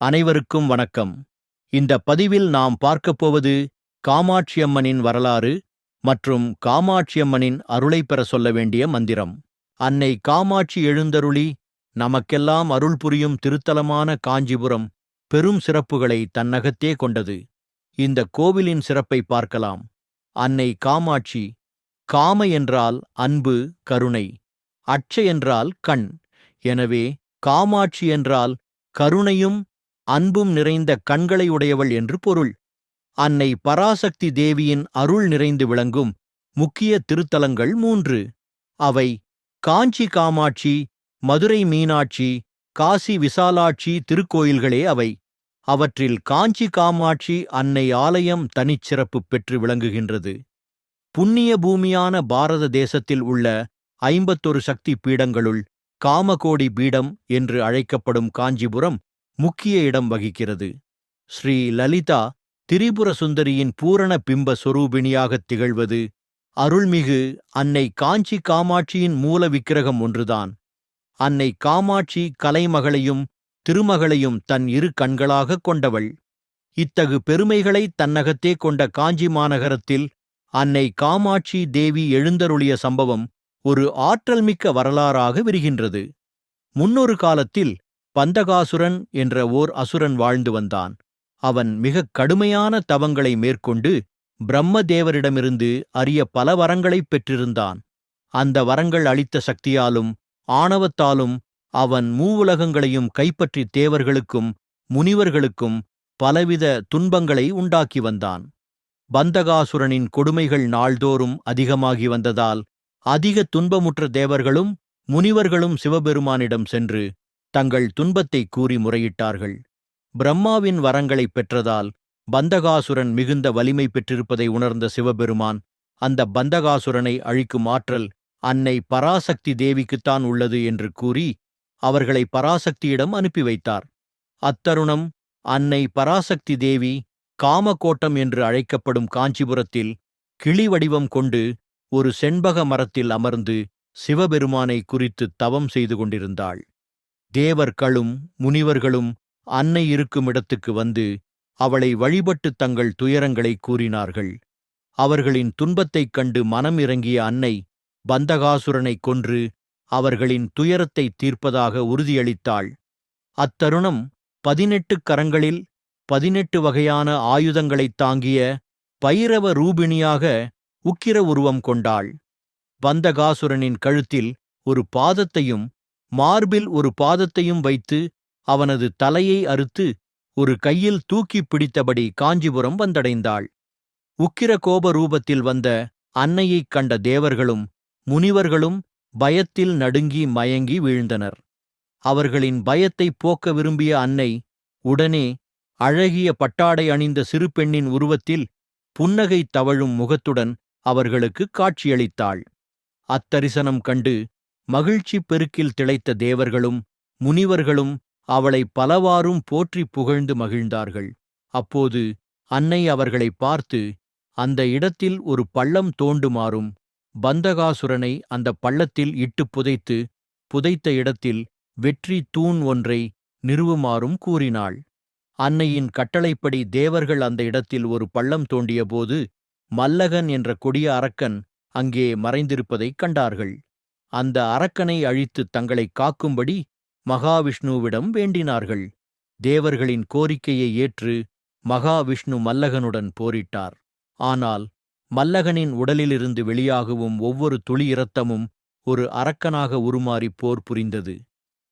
அனைவருக்கும் வணக்கம். இந்த பதிவில் நாம் பார்க்கப் போவது காமாட்சியம்மனின் வரலாறு மற்றும் காமாட்சியம்மனின் அருளை பெற சொல்ல வேண்டிய மந்திரம். அன்னை காமாட்சி எழுந்தருளி நமக்கெல்லாம் அருள் புரியும் திருத்தலமான காஞ்சிபுரம் பெரும் சிறப்புகளை தன்னகத்தே கொண்டது. இந்த கோவிலின் சிறப்பை பார்க்கலாம். அன்னை காமாட்சி காம என்றால் அன்பு கருணை அட்ச என்றால் கண். எனவே காமாட்சி என்றால் கருணையும் அன்பும் நிறைந்த கண்களை உடையவள் என்று பொருள். அன்னை பராசக்தி தேவியின் அருள் நிறைந்து விளங்கும் முக்கிய திருத்தலங்கள் மூன்று. அவை காஞ்சி காமாட்சி மதுரை மீனாட்சி காசி விசாலாட்சி திருக்கோயில்களே அவை. அவற்றில் காஞ்சி காமாட்சி அன்னை ஆலயம் தனிச்சிறப்பு பெற்று விளங்குகின்றது. புண்ணிய பூமியான பாரத தேசத்தில் உள்ள ஐம்பத்தொரு சக்தி பீடங்களுள் காமகோடி பீடம் என்று அழைக்கப்படும் காஞ்சிபுரம் முக்கிய இடம் வகிக்கிறது. ஸ்ரீ லலிதா திரிபுர சுந்தரியின் பூரண பிம்ப சொரூபிணியாகத் திகழ்வது அருள்மிகு அன்னை காஞ்சி காமாட்சியின் மூல விக்கிரகம் ஒன்றுதான். அன்னை காமாட்சி கலைமகளையும் திருமகளையும் தன் இரு கண்களாகக் கொண்டவள். இத்தகு பெருமைகளை தன்னகத்தே கொண்ட காஞ்சி மாநகரத்தில் அன்னை காமாட்சி தேவி எழுந்தருளிய சம்பவம் ஒரு ஆற்றல்மிக்க வரலாறாக விரிகின்றது. முன்னொரு காலத்தில் பந்தகாசுரன் என்ற ஓர் அசுரன் வாழ்ந்து வந்தான். அவன் மிகக் கடுமையான தவங்களை மேற்கொண்டு பிரம்மதேவரிடமிருந்து அரிய பல வரங்களைப் பெற்றிருந்தான். அந்த வரங்கள் அளித்த சக்தியாலும் ஆணவத்தாலும் அவன் மூவுலகங்களையும் கைப்பற்றி தேவர்களுக்கும் முனிவர்களுக்கும் பலவித துன்பங்களை உண்டாக்கி வந்தான். பந்தகாசுரனின் கொடுமைகள் நாள்தோறும் அதிகமாகி வந்ததால் அதிக துன்பமுற்ற தேவர்களும் முனிவர்களும் சிவபெருமானிடம் சென்று தங்கள் துன்பத்தை கூறி முறையிட்டார்கள். பிரம்மாவின் வரங்களைப் பெற்றதால் பந்தகாசுரன் மிகுந்த வலிமை பெற்றிருப்பதை உணர்ந்த சிவபெருமான் அந்த பந்தகாசுரனை அழிக்கும் ஆற்றல் அன்னை பராசக்தி தேவிக்குத்தான் உள்ளது என்று கூறி அவர்களை பராசக்தியிடம் அனுப்பி வைத்தார். அத்தருணம் அன்னை பராசக்தி தேவி காமகோட்டம் என்று அழைக்கப்படும் காஞ்சிபுரத்தில் கிளி வடிவம் கொண்டு ஒரு செண்பக மரத்தில் அமர்ந்து சிவபெருமானை குறித்து தவம் செய்து கொண்டிருந்தாள். தேவர்களும் முனிவர்களும் அன்னை இருக்கும் இடத்துக்கு வந்து அவளை வழிபட்டு தங்கள் துயரங்களை கூறினார்கள். அவர்களின் துன்பத்தைக் கண்டு மனம் இறங்கிய அன்னை பந்தகாசுரனைக் கொன்று அவர்களின் துயரத்தை தீர்ப்பதாக உறுதியளித்தாள். அத்தருணம் பதினெட்டு கரங்களில் பதினெட்டு வகையான ஆயுதங்களைத் தாங்கிய பைரவ ரூபிணியாக உக்கிர உருவம் கொண்டாள். பந்தகாசுரனின் கழுத்தில் ஒரு பாதத்தையும் மார்பில் ஒரு பாதத்தையும் வைத்து அவனது தலையை அறுத்து ஒரு கையில் தூக்கிப் பிடித்தபடி காஞ்சிபுரம் வந்தடைந்தாள். உக்கிர கோப ரூபத்தில் வந்த அன்னையைக் கண்ட தேவர்களும் முனிவர்களும் பயத்தில் நடுங்கி மயங்கி வீழ்ந்தனர். அவர்களின் பயத்தைப் போக்க விரும்பிய அன்னை உடனே அழகிய பட்டாடை அணிந்த சிறு பெண்ணின் உருவத்தில் புன்னகை தவழும் முகத்துடன் அவர்களுக்கு காட்சியளித்தாள். அத்தரிசனம் கண்டு மகிழ்ச்சி பெருக்கில் திளைத்த தேவர்களும் முனிவர்களும் அவளை பலவாறும் போற்றி புகழ்ந்து மகிழ்ந்தார்கள். அப்போது அன்னை அவர்களை பார்த்து அந்த இடத்தில் ஒரு பள்ளம் தோண்டுமாறும் பந்தகாசுரனை அந்த பள்ளத்தில் இட்டு புதைத்து புதைத்த இடத்தில் வெற்றி தூண் ஒன்றை நிறுவுமாறும் கூறினாள். அன்னையின் கட்டளைப்படி தேவர்கள் அந்த இடத்தில் ஒரு பள்ளம் தோண்டியபோது மல்லகன் என்ற கொடிய அரக்கன் அங்கே மறைந்திருப்பதைக் கண்டார்கள். அந்த அரக்கனை அழித்து தங்களை காக்கும்படி மகாவிஷ்ணுவிடம் வேண்டினார்கள். தேவர்களின் கோரிக்கையை ஏற்று மகாவிஷ்ணு மல்லகனுடன் போரிட்டார். ஆனால் மல்லகனின் உடலிலிருந்து வெளியாகவும் ஒவ்வொரு துளி இரத்தமும் ஒரு அரக்கனாக உருமாறி போர் புரிந்தது.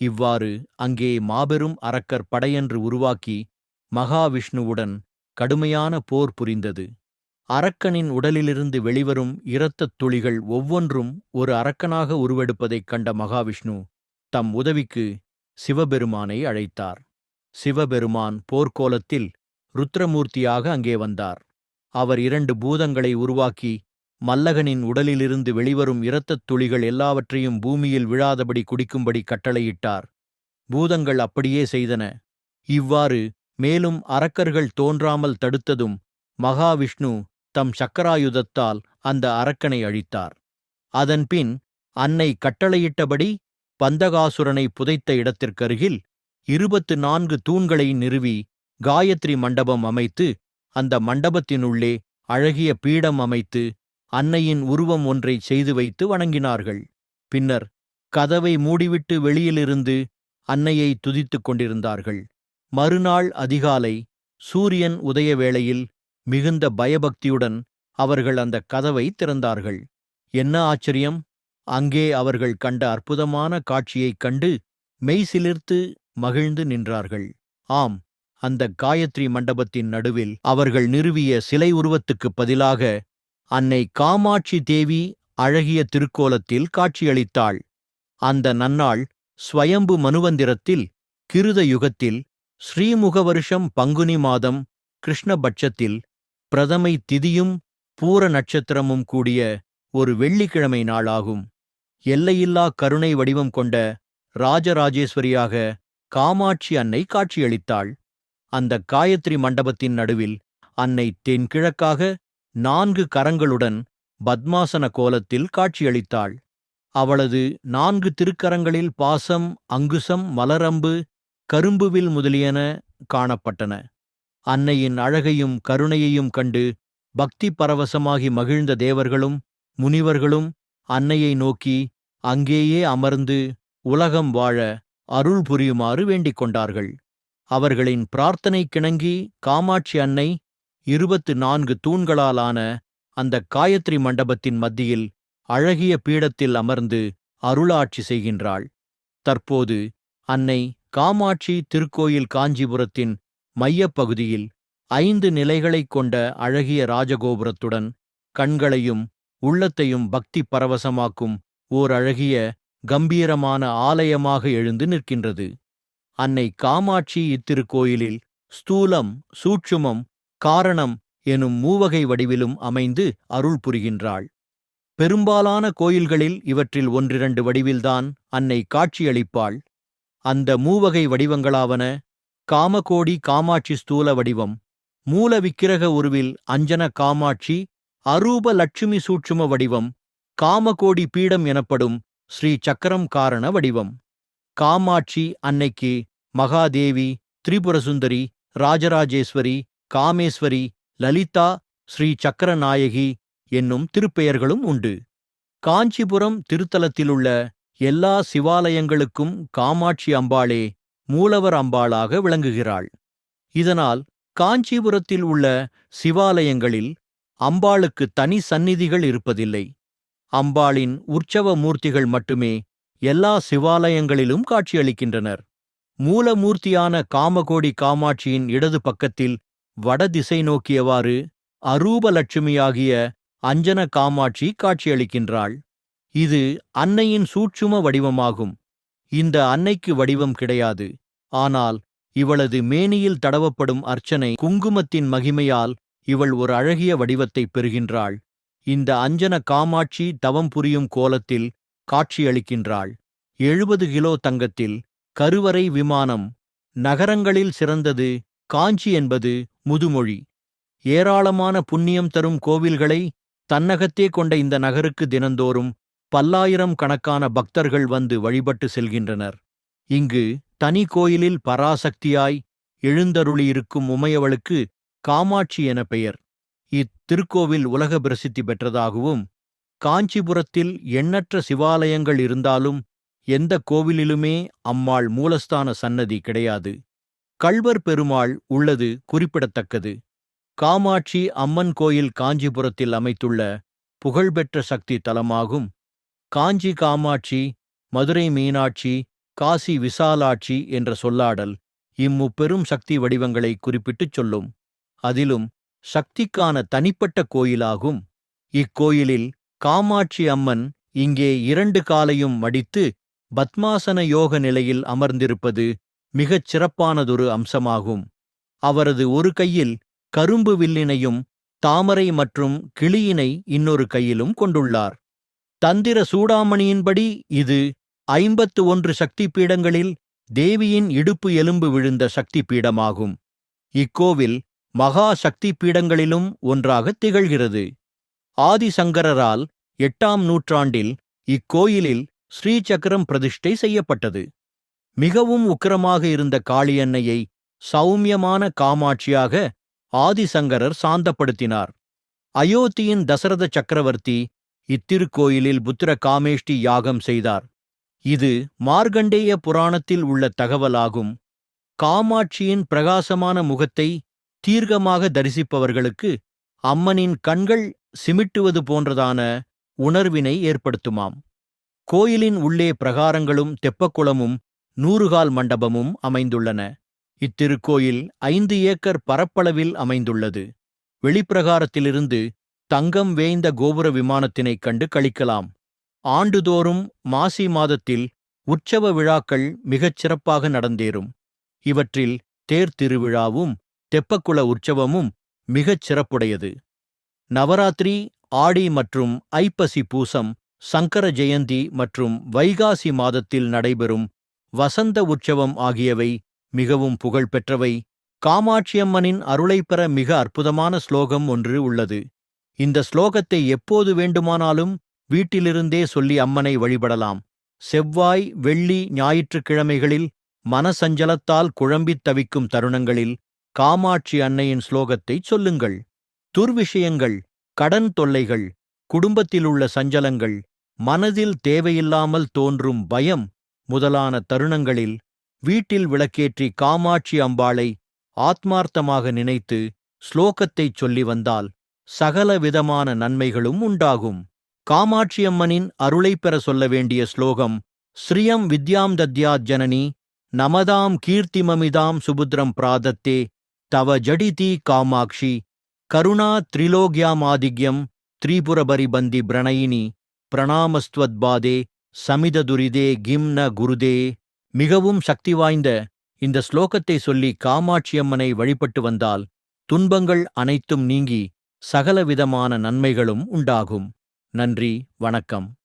இவ்வாறு அங்கே மாபெரும் அரக்கர் படையென்று உருவாக்கி மகாவிஷ்ணுவுடன் கடுமையான போர் புரிந்தது. அரக்கனின் உடலிலிருந்து வெளிவரும் இரத்தத் துளிகள் ஒவ்வொன்றும் ஒரு அரக்கனாக உருவெடுப்பதைக் கண்ட மகாவிஷ்ணு தம் உதவிக்கு சிவபெருமானை அழைத்தார். சிவபெருமான் போர்க்கோலத்தில் ருத்ரமூர்த்தியாக அங்கே வந்தார். அவர் இரண்டு பூதங்களை உருவாக்கி மல்லகனின் உடலிலிருந்து வெளிவரும் இரத்தத் துளிகள் எல்லாவற்றையும் பூமியில் விழாதபடி குடிக்கும்படி கட்டளையிட்டார். பூதங்கள் அப்படியே செய்தன. இவ்வாறு மேலும் அரக்கர்கள் தோன்றாமல் தடுத்ததும் மகாவிஷ்ணு தம் சக்கராயுதத்தால் அந்த அரக்கனை அழித்தார். அதன்பின் அன்னை கட்டளையிட்டபடி பந்தகாசுரனை புதைத்த இடத்திற்கருகில் இருபத்து நான்கு தூண்களை நிறுவி காயத்ரி மண்டபம் அமைத்து அந்த மண்டபத்தினுள்ளே அழகிய பீடம் அமைத்து அன்னையின் உருவம் ஒன்றை செய்து வைத்து வணங்கினார்கள். பின்னர் கதவை மூடிவிட்டு வெளியிலிருந்து அன்னையை துதித்துக் கொண்டிருந்தார்கள். மறுநாள் அதிகாலை சூரியன் உதய வேளையில் மிகுந்த பயபக்தியுடன் அவர்கள் அந்த கதவை திறந்தார்கள். என்ன ஆச்சரியம்? அங்கே அவர்கள் கண்ட அற்புதமான காட்சியைக் கண்டு மெய்சிலிர்த்து மகிழ்ந்து நின்றார்கள். ஆம் அந்த காயத்ரி மண்டபத்தின் நடுவில் அவர்கள் நிறுவிய சிலை உருவத்துக்குப் பதிலாக அன்னை காமாட்சி தேவி அழகிய திருக்கோலத்தில் காட்சியளித்தாள். அந்த நன்னாள் ஸ்வயம்பு மனுவந்திரத்தில் கிருத யுகத்தில் ஸ்ரீமுக வருஷம் பங்குனி மாதம் கிருஷ்ணபட்சத்தில் பிரதமை திதியும் பூர நட்சத்திரமும் கூடிய ஒரு வெள்ளிக்கிழமை நாளாகும். எல்லையில்லா கருணை வடிவம் கொண்ட ராஜராஜேஸ்வரியாக காமாட்சி அன்னை காட்சியளித்தாள். அந்த காயத்ரி மண்டபத்தின் நடுவில் அன்னை தென்கிழக்காக நான்கு கரங்களுடன் பத்மாசன கோலத்தில் காட்சியளித்தாள். அவளது நான்கு திருக்கரங்களில் பாசம் அங்குசம் மலரம்பு கரும்புவில் முதலியன காணப்பட்டன. அன்னையின் அழகையும் கருணையையும் கண்டு பக்தி பரவசமாகி மகிழ்ந்த தேவர்களும் முனிவர்களும் அன்னையை நோக்கி அங்கேயே அமர்ந்து உலகம் வாழ அருள் புரியுமாறு வேண்டிக் கொண்டார்கள். அவர்களின் பிரார்த்தனை கிணங்கி காமாட்சி அன்னை இருபத்து நான்கு தூண்களாலான அந்த காயத்ரி மண்டபத்தின் மத்தியில் அழகிய பீடத்தில் அமர்ந்து அருளாட்சி செய்கின்றாள். தற்போது அன்னை காமாட்சி திருக்கோயில் காஞ்சிபுரத்தின் மையப்பகுதியில் ஐந்து நிலைகளைக் கொண்ட அழகிய ராஜகோபுரத்துடன் கண்களையும் உள்ளத்தையும் பக்தி பரவசமாக்கும் ஓர் அழகிய கம்பீரமான ஆலயமாக எழுந்து நிற்கின்றது. அன்னை காமாட்சி இத்திருக்கோயிலில் ஸ்தூலம் சூட்சுமம் காரணம் எனும் மூவகை வடிவிலும் அமைந்து அருள் புரிகின்றாள். பெரும்பாலான கோயில்களில் இவற்றில் ஒன்றிரண்டு வடிவில்தான் அன்னை காட்சியளிப்பாள். அந்த மூவகை வடிவங்களாவன காமகோடி காமாட்சி ஸ்தூல வடிவம். மூல விக்கிரக உருவில் அஞ்சன காமாட்சி அரூப லட்சுமி சூட்சும வடிவம். காமகோடி பீடம் எனப்படும் ஸ்ரீ சக்கரம் காரண வடிவம். காமாட்சி அன்னைக்கு மகாதேவி திரிபுரசுந்தரி ராஜராஜேஸ்வரி காமேஸ்வரி லலிதா ஸ்ரீ சக்கரநாயகி என்னும் திருப்பெயர்களும் உண்டு. காஞ்சிபுரம் திருத்தலத்திலுள்ள எல்லா சிவாலயங்களுக்கும் காமாட்சி அம்பாளே மூலவர் அம்பாளாக விளங்குகிறாள். இதனால் காஞ்சிபுரத்தில் உள்ள சிவாலயங்களில் அம்பாளுக்கு தனி சந்நிதிகள் இருப்பதில்லை. அம்பாளின் உற்சவ மூர்த்திகள் மட்டுமே எல்லா சிவாலயங்களிலும் காட்சியளிக்கின்றனர். மூலமூர்த்தியான காமகோடி காமாட்சியின் இடது பக்கத்தில் வடதிசை நோக்கியவாறு அரூபலட்சுமியாகிய அஞ்சன காமாட்சி காட்சியளிக்கின்றாள். இது அன்னையின் சூட்சும வடிவமாகும். இந்த அன்னைக்கு வடிவம் கிடையாது. ஆனால் இவளது மேனியில் தடவப்படும் அர்ச்சனை குங்குமத்தின் மகிமையால் இவள் ஒரு அழகிய வடிவத்தை பெறுகின்றாள். இந்த அஞ்சன காமாட்சி தவம் புரியும் கோலத்தில் காட்சியளிக்கின்றாள். எழுபது கிலோ தங்கத்தில் கருவறை விமானம் நகரங்களில் சிறந்தது காஞ்சி என்பது முதுமொழி. ஏராளமான புண்ணியம் தரும் கோவில்களை தன்னகத்தே கொண்ட இந்த நகருக்கு தினந்தோறும் பல்லாயிரம் கணக்கான பக்தர்கள் வந்து வழிபட்டு செல்கின்றனர். இங்கு தனி கோயிலில் பராசக்தியாய் எழுந்தருளியிருக்கும் உமையவளுக்கு காமாட்சி என பெயர். இத்திருக்கோவில் உலக பிரசித்தி பெற்றதாகவும் காஞ்சிபுரத்தில் எண்ணற்ற சிவாலயங்கள் இருந்தாலும் எந்த கோவிலிலுமே அம்மாள் மூலஸ்தான சன்னதி கிடையாது. கள்வர் பெருமாள் உள்ளது குறிப்பிடத்தக்கது. காமாட்சி அம்மன் கோயில் காஞ்சிபுரத்தில் அமைத்துள்ள புகழ்பெற்ற சக்தி தலமாகும். காஞ்சி காமாட்சி மதுரை மீனாட்சி காசி விசாலாட்சி என்ற சொல்லாடல் இம்முப்பெரும் சக்தி வடிவங்களை குறிப்பிட்டுச் சொல்லும். அதிலும் சக்திக்கான தனிப்பட்ட கோயிலாகும். இக்கோயிலில் காமாட்சி அம்மன் இங்கே இரண்டு காலையும் மடித்து பத்மாசன யோக நிலையில் அமர்ந்திருப்பது மிகச் சிறப்பானதொரு அம்சமாகும். அவரது ஒரு கையில் கரும்பு வில்லினையும் தாமரை மற்றும் கிளியினை இன்னொரு கையிலும் கொண்டுள்ளார். தந்திர சூடாமணியின்படி இது ஐம்பத்து ஒன்று சக்தி பீடங்களில் தேவியின் இடுப்பு எலும்பு விழுந்த சக்தி பீடமாகும் இக்கோவில் மகா சக்தி பீடங்களிலும் ஒன்றாக திகழ்கிறது. ஆதிசங்கரரால் எட்டாம் நூற்றாண்டில் இக்கோயிலில் ஸ்ரீசக்கரம் பிரதிஷ்டை செய்யப்பட்டது. மிகவும் உக்கிரமாக இருந்த காளியன்னையை சௌமியமான காமாட்சியாக ஆதிசங்கரர் சாந்தப்படுத்தினார். அயோத்தியின் தசரத சக்கரவர்த்தி இத்திருக்கோயிலில் புத்திர காமேஷ்டி யாகம் செய்தார். இது மார்கண்டேய புராணத்தில் உள்ள தகவலாகும். காமாட்சியின் பிரகாசமான முகத்தை தீர்க்கமாக தரிசிப்பவர்களுக்கு அம்மனின் கண்கள் சிமிட்டுவது போன்றதான உணர்வினை ஏற்படுத்துமாம். கோயிலின் உள்ளே பிரகாரங்களும் தெப்பக்குளமும் நூறுகால் மண்டபமும் அமைந்துள்ளன. இத்திருக்கோயில் ஐந்து ஏக்கர் பரப்பளவில் அமைந்துள்ளது. வெளிப்பிரகாரத்திலிருந்து தங்கம் வேய்ந்த கோபுர விமானத்தினைக் கண்டு களிக்கலாம். ஆண்டுதோறும் மாசி மாதத்தில் உற்சவ விழாக்கள் மிகச் சிறப்பாக நடந்தேறும். இவற்றில் தேர் திருவிழாவும் தெப்பக்குள உற்சவமும் மிகச் சிறப்புடையது. நவராத்திரி ஆடி மற்றும் ஐப்பசி பூசம் சங்கர ஜெயந்தி மற்றும் வைகாசி மாதத்தில் நடைபெறும் வசந்த உற்சவம் ஆகியவை மிகவும் புகழ்பெற்றவை. காமாட்சியம்மனின் அருளைப்பெற மிக அற்புதமான ஸ்லோகம் ஒன்று உள்ளது. இந்த ஸ்லோகத்தை எப்போது வேண்டுமானாலும் வீட்டிலிருந்தே சொல்லி அம்மனை வழிபடலாம். செவ்வாய் வெள்ளி ஞாயிற்றுக்கிழமைகளில் மனசஞ்சலத்தால் குழம்பித் தவிக்கும் தருணங்களில் காமாட்சி அன்னையின் ஸ்லோகத்தைச் சொல்லுங்கள். துர்விஷயங்கள் கடன் தொல்லைகள் குடும்பத்திலுள்ள சஞ்சலங்கள் மனதில் தேவையில்லாமல் தோன்றும் பயம் முதலான தருணங்களில் வீட்டில் விளக்கேற்றி காமாட்சி அம்பாளை ஆத்மார்த்தமாக நினைத்து ஸ்லோகத்தைச் சொல்லி வந்தால் சகல விதமான நன்மைகளும் உண்டாகும். காமாட்சியம்மனின் அருளைப் பெற சொல்ல வேண்டிய ஸ்லோகம் ஸ்ரீயம் வித்யாம் தத்யா ஜனனி நமதாம் கீர்த்திமமிதாம் சுபுத்ரம் பிராதத்தே தவ ஜடிதி காமாட்சி கருணா திரிலோக்யாமாதிக்யம் திரிபுரபரிபந்தி பிரணயினி பிரணாமஸ்துவத்பாதே சமிததுரிதே கிம் ந குருதே. மிகவும் சக்தி வாய்ந்த இந்த ஸ்லோகத்தை சொல்லி காமாட்சியம்மனை வழிபட்டு வந்தால் துன்பங்கள் அனைத்தும் நீங்கி சகலவிதமான நன்மைகளும் உண்டாகும். நன்றி வணக்கம்.